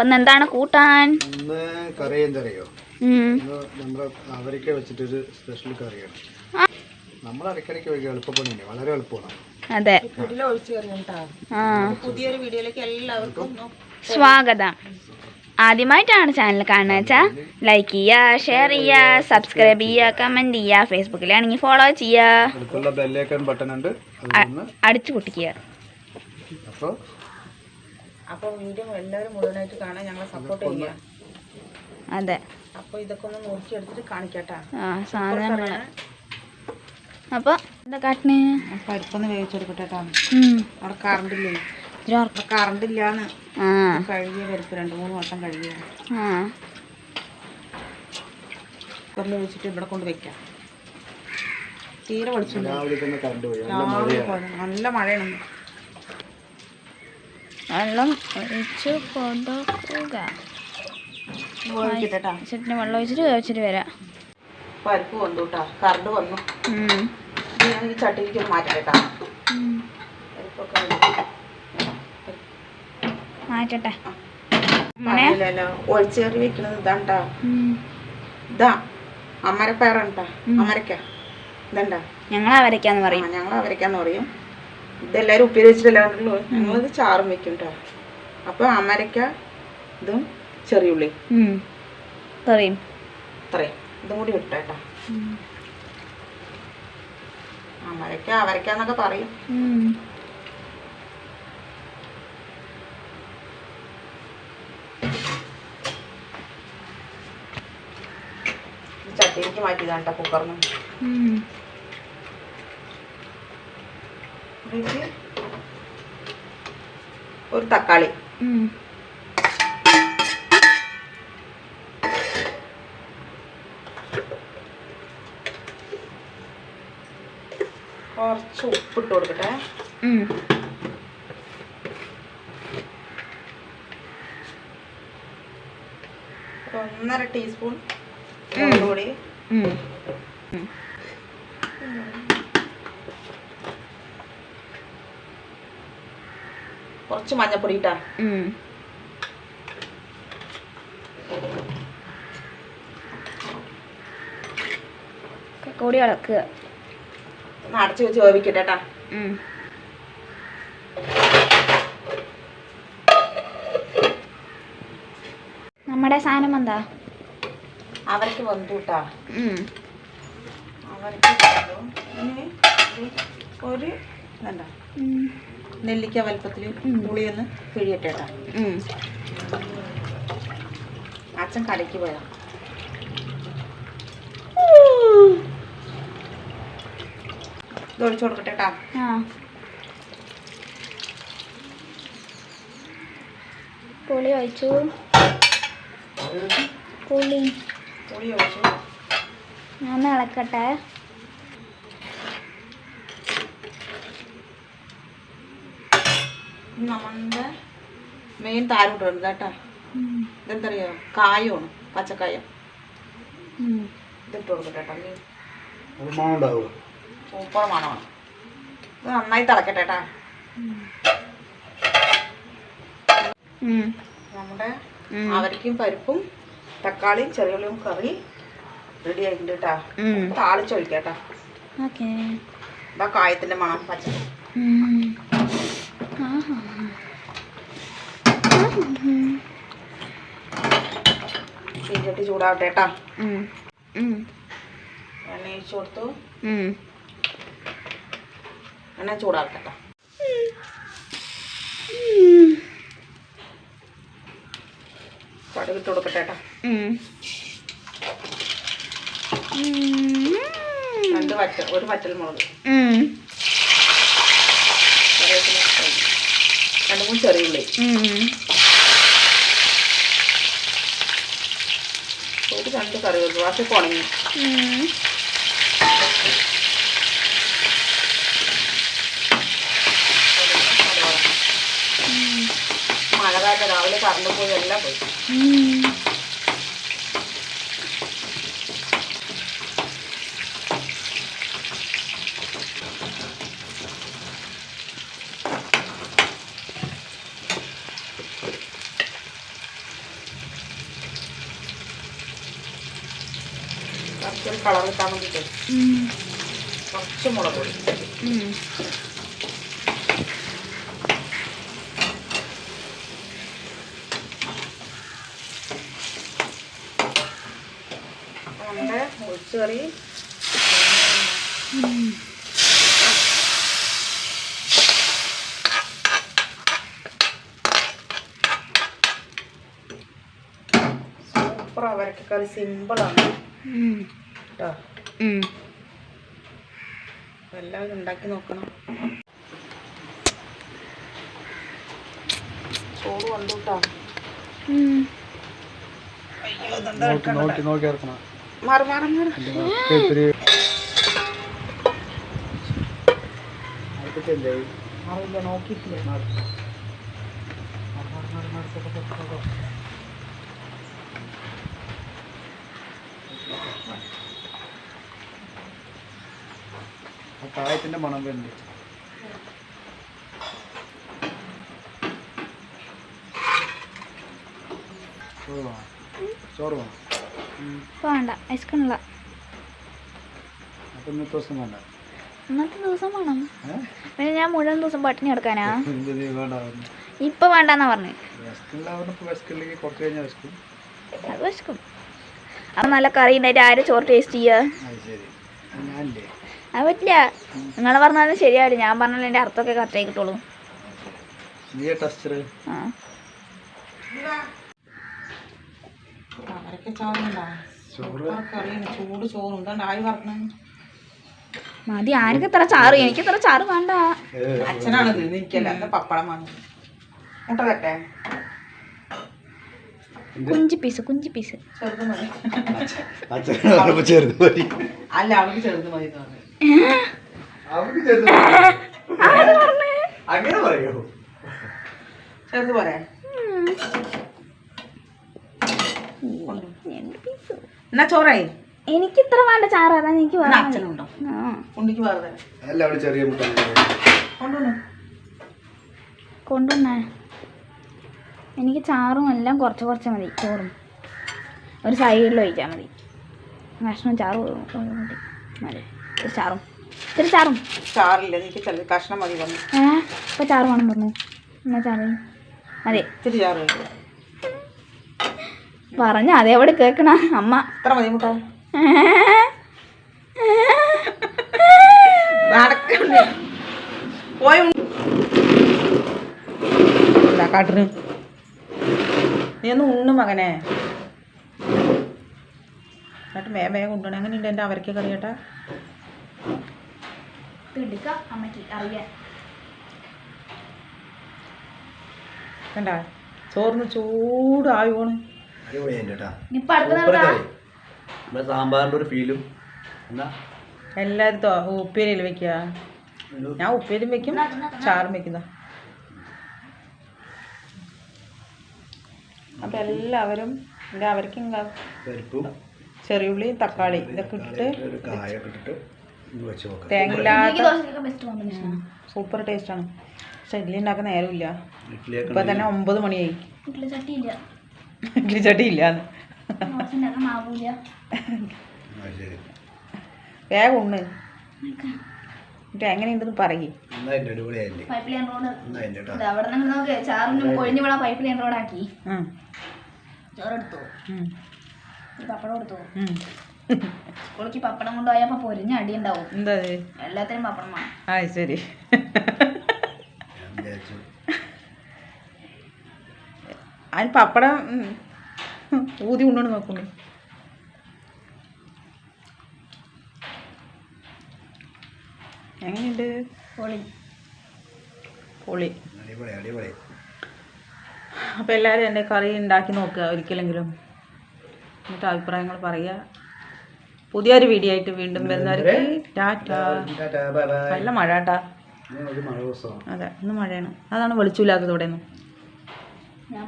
അപ്പം എന്താണ് കൂട്ടാൻ കറി എന്തറിയോ? നമ്മുടെ അവരക്ക വെച്ചിട്ടൊരു സ്പെഷ്യൽ കറിയാണ്. നമ്മൾ ഇടയ്ക്കിടയ്ക്ക് വയ്ക്കുക എളുപ്പപ്പണിയല്ലേ? വളരെ എളുപ്പമാണ്. അതെ. പുതിയൊരു വീഡിയോയിലേക്ക് എല്ലാവർക്കും സ്വാഗതം. ആദ്യമായിട്ടാണ് ചാനൽ കാണുന്ന വെച്ചാൽ ലൈക്ക് ചെയ്യാ ഷെയർ ചെയ്യാ സബ്സ്ക്രൈബ് ചെയ്യുക കമന്റ് ചെയ്യുക ഫേസ്ബുക്കിലാണെങ്കിൽ ഫോളോ ചെയ്യുക. നിന്ന് അടിച്ചു പൊട്ടിക്കുക. അപ്പോൾ അപ്പോൾ വീഡിയോ എല്ലാവരും മുഴുവനായിട്ട് കാണാൻ ഞങ്ങളെ സപ്പോർട്ട് ചെയ്യുക അതെ. അപ്പോൾ ഇതൊക്കെ ഒന്ന് നോക്കിയെടുത്തിട്ട് കാണിക്കട്ടാ. ആ സാധനങ്ങൾ അപ്പോൾ എന്താ കാട്ടിന് പരിപ്പൊന്ന് വേവിച്ചെടുക്കട്ടെ. അവിടെ കറണ്ട് ഇല്ലേ കറണ്ട് ഇല്ലാന്ന് ആ. കഴുകിയ പരിപ്പ് രണ്ട് മൂന്ന് വട്ടം കഴുകിയ ആ. കുക്കറിൽ വെച്ചിട്ട് ഇവിടെ കൊണ്ട് വെക്കാം. തീരെ രാവിലെ നല്ല മഴയാണ്. വെള്ളം ഒഴിച്ച് കൊടുക്കുക ചെട്ടിന് വെള്ളം ഒഴിച്ചിട്ട് വേവിച്ചിട്ട് വരാം. പരിപ്പ് വന്നു കേട്ടോ കറണ്ട് വന്നു. ഈ ചട്ടിയിലേക്ക് ഒന്ന് മാറ്റട്ടെ ഒഴിച്ചേറി വെക്കണത് ഇതാണ്ടാ. ഇതാ. അമരപ്പയറാണ്ടാ അമരക്ക. ഇതണ്ടാ? ഞങ്ങൾ അവരക്കാന്ന് പറയും. ഞങ്ങൾ അവരക്കാന്ന് പറയും. ഇതെല്ലാവരും ഉപ്പേരി വെച്ചിട്ടല്ലേ കണ്ടുള്ളൂ ഞങ്ങളിത് ചാറും വെക്കും കേട്ടോ അപ്പോൾ അമരക്ക ഇതും ചെറിയുള്ളി ഉള്ളി. പറയും. ഇത്രയും ഇതും കൂടി ഇട്ടേട്ടാ ഉം. അമരക്ക അവരക്ക എന്നൊക്കെ പറയും. ചട്ടിയിലേക്ക് മാറ്റിയതാണ് കേട്ടോ കുക്കറിന് ഇതിലേക്ക് ഒരു തക്കാളി. കുറച്ച് ഉപ്പിട്ട് കൊടുക്കട്ടെ. ഒന്നര ടീസ്പൂൺ മുളക് പൊടി. കുറച്ച് മഞ്ഞപ്പൊടി ഇട്ടാ. കൂടി ഇളക്കുക. അടച്ചു വെച്ച് വേവിക്കട്ടെ കേട്ടാ നമ്മുടെ സാധനം എന്താ? അവർക്ക് വന്നു കേട്ടാ അവർക്ക് ഒരു ഉം. നെല്ലിക്ക വലുപ്പത്തിൽ പുളിയൊന്ന് ഒന്ന് ഉം. അച്ഛൻ കടയ്ക്ക് പോയതാ ഇത് ഒഴിച്ചു കൊടുക്കട്ടെ ആ. പുളി ഒഴിച്ചു. പുളി. പുളി ഒഴിച്ചു. ഞാൻ ഇളക്കട്ടെ. നമ്മളുടെ മെയിൻ താരം ഇട്ടുണ്ട് കേട്ടാ. ഇതെന്തറിയോ? കായമാണ് പച്ചക്കായ. ഇതിട്ട് കൊടുക്കട്ടെ സൂപ്പർ മണമാണ് ഇത് നന്നായി തിളക്കട്ടെ കേട്ടാ. നമ്മുടെ അവരിക്കും പരിപ്പും തക്കാളിയും ചെറിയുള്ളിയും കറി റെഡി ആയിട്ടുണ്ട് കേട്ടാ. ഓക്കേ. ഇതാ കായത്തിന്റെ മണം പച്ച ചീഞ്ചട്ടി ചൂടാവട്ടെ കേട്ടാ. എണ്ണ ഒഴിച്ചു കൊടുത്തു. എണ്ണ ചൂടാവട്ടെ കേട്ടാ. കടുകിട്ട് കൊടുക്കട്ടെ കേട്ടാ. രണ്ട് വറ്റ ഒരു വറ്റൽ മുളക് ഉം. കറിവേപ്പില രണ്ട് മൂന്ന് ചെറിയുള്ളി. ഒരു രണ്ട് കറിവേപ്പില ബാക്കി കുണങ്ങി. മഴ കാലത്ത് രാവിലെ കറണ്ട് പോയി എല്ലാം പോയി കളർ കിട്ടാൻ വേണ്ടിയിട്ട്. കുറച്ച് മുളക് പൊടി നമ്മുടെ ഒഴിച്ച് കറി സൂപ്പർ അവരൊക്കെ സിമ്പിളാണ്. കേട്ടോ എല്ലാവരും ഉണ്ടാക്കി നോക്കണം. ചോറ് വന്നു കേട്ടോ നോക്കി? നോക്കി ഇറക്കണം. മാറി മാറി മാറി. അറിയില്ല നോക്കിയിട്ടില്ല ആ കായത്തിന്റെ മണം വരുന്നുണ്ട് ചോറ് വേണം. ചോറ് വേണം. വേണ്ട ഐസ്ക്രീമില്ല അപ്പം ഇന്നത്തെ ദിവസം വേണ്ട. ഇന്നത്തെ ദിവസം വേണം. പിന്നെ ഞാൻ മുഴുവൻ ദിവസം പട്ടിണി കിടക്കാനാ? എന്ത് നീ വേണ്ടാവുന്നു ഇപ്പൊ വേണ്ടെന്നാ പറഞ്ഞു. വിശക്കില്ലാവുന്ന ഇപ്പോൾ വിശക്കില്ലെങ്കിൽ കുറച്ച് കഴിഞ്ഞാൽ വിശക്കും അത് വിശക്കും അപ്പൊ നല്ല കറി ഉണ്ടായിട്ട് ആരും ചോറ് ടേസ്റ്റ് ചെയ്യുക അത് പറ്റില്ല. നിങ്ങൾ പറഞ്ഞാലും ശരിയാവില്ല. ഞാൻ പറഞ്ഞാലും എന്റെ അർത്ഥമൊക്കെ കറക്റ്റായി കിട്ടുള്ളൂ. മതി. ആർക്ക് ഇത്ര ചാറ്? എനിക്ക് ഇത്ര ചാറ് വേണ്ട. അച്ഛനാണത്. അച്ഛനാണ് ഇത് എനിക്കല്ല. പപ്പടം വാങ്ങി? മുട്ട തട്ടെ? കുഞ്ചി പീസ് കുഞ്ചി പീസ്. ചെറുത് മതി. ചെറുത് അല്ല അവൾക്ക് ചെറുത് മതി അങ്ങനെ പറയോ. എന്നാ ചോറായി? എനിക്ക് ഇത്ര വേണ്ട ചാറ് അതാ എനിക്ക് അച്ഛനുണ്ടോ? വേറെ ചെറിയ മുട്ട കൊണ്ടുവന്നു? എനിക്ക് ചാറും എല്ലാം കുറച്ച് കുറച്ച് മതി ചോറും. ഒരു സൈഡിൽ ഒഴിച്ചാൽ മതി. ഭക്ഷണം ചാറും മതി. ചാറും ഇത്തിരി ചാറും ചാറില്ല എനിക്ക് ചെറിയ കഷ്ണം മതി വന്നു. ഏ? ഇപ്പം ചാറ് വേണം പറഞ്ഞു. എന്നാ ചാറ്? മതി. ഇത്തിരി ചാറ് പറഞ്ഞ അതേവിടെ കേൾക്കണ അമ്മ. ഇത്ര മതി മുട്ട. നടക്കണ്ട. പോയി കാട്ടിന്. നീ ഒന്ന് ഉണ്ണു മകനെ. എന്നിട്ട് മേ മേ കൊണ്ടുപോകണം. എങ്ങനെയുണ്ട് എന്റെ അവരൊക്കെ കറി പിടിക്കാം അമ്മയ്ക്ക് അറിയാൻ. കണ്ട? ചോറിന് ചൂടായി പോണ്. സാമ്പാറിന്റെ ഒരു ഫീലും എല്ലാരും ഉപ്പേരിയിൽ വെക്കുക ഞാൻ ഉപ്പേരിയും വെക്കും ചാറും വെക്കുന്ന അപ്പം എല്ലാവരും അവർക്ക് ചെറിയുള്ളി തക്കാളി ഇതൊക്കെ ഇട്ടിട്ട് ഒന്ന് തേങ്ങയില്ലാത്ത ബെസ്റ്റ് കോമ്പിനേഷൻ സൂപ്പർ ടേസ്റ്റാണ് പക്ഷെ ഇഡ്ഡലി ഉണ്ടാക്കാൻ നേരമില്ല. ഇപ്പൊ ഇപ്പം തന്നെ ഒമ്പത് മണിയായി. ഇഡ്ഡലി ചട്ടി ഇല്ല. വേഗം ഉണ്ണ്. എന്നിട്ട് എങ്ങനെയുണ്ടെന്ന് പറയേ. പൈപ്പ് ലൈൻ റോഡ് അവിടെ നിന്ന് നോക്ക് ചാറിന് കൊഴിഞ്ഞു പൈപ്പ് ലൈൻ റോഡാക്കി ചോറെടുത്തു ഒരു പപ്പടം എടുത്തു. സ്കൂളിലേക്ക് പപ്പടം കൊണ്ടുപോയപ്പോൾ പൊരിഞ്ഞ അടി ഉണ്ടാവും. എന്താ എല്ലാത്തിനും പപ്പടം വേണം. ആ ശരി. അതിന് പപ്പടം ഊതി ഉണ്ണോണ്ട് നോക്കുന്നു. എങ്ങനെയുണ്ട്? പൊളി. പൊളി. അടിപൊളി അടിപൊളി. അപ്പോൾ എല്ലാവരും എന്റെ കറി ഉണ്ടാക്കി നോക്കുക ഒരിക്കലെങ്കിലും. എന്നിട്ട് അഭിപ്രായങ്ങൾ പറയുക പുതിയൊരു വീഡിയോ ആയിട്ട് വീണ്ടും വരുന്നവർക്ക് ടാറ്റ. Tata, bye bye. നല്ല മഴ ദിവസമാണ്. അതെ ഇന്ന് മഴയാണ്. അതാണ് വെളിച്ചമില്ലാത്തതോടെ ഇവിടെ നിന്ന് ഞാൻ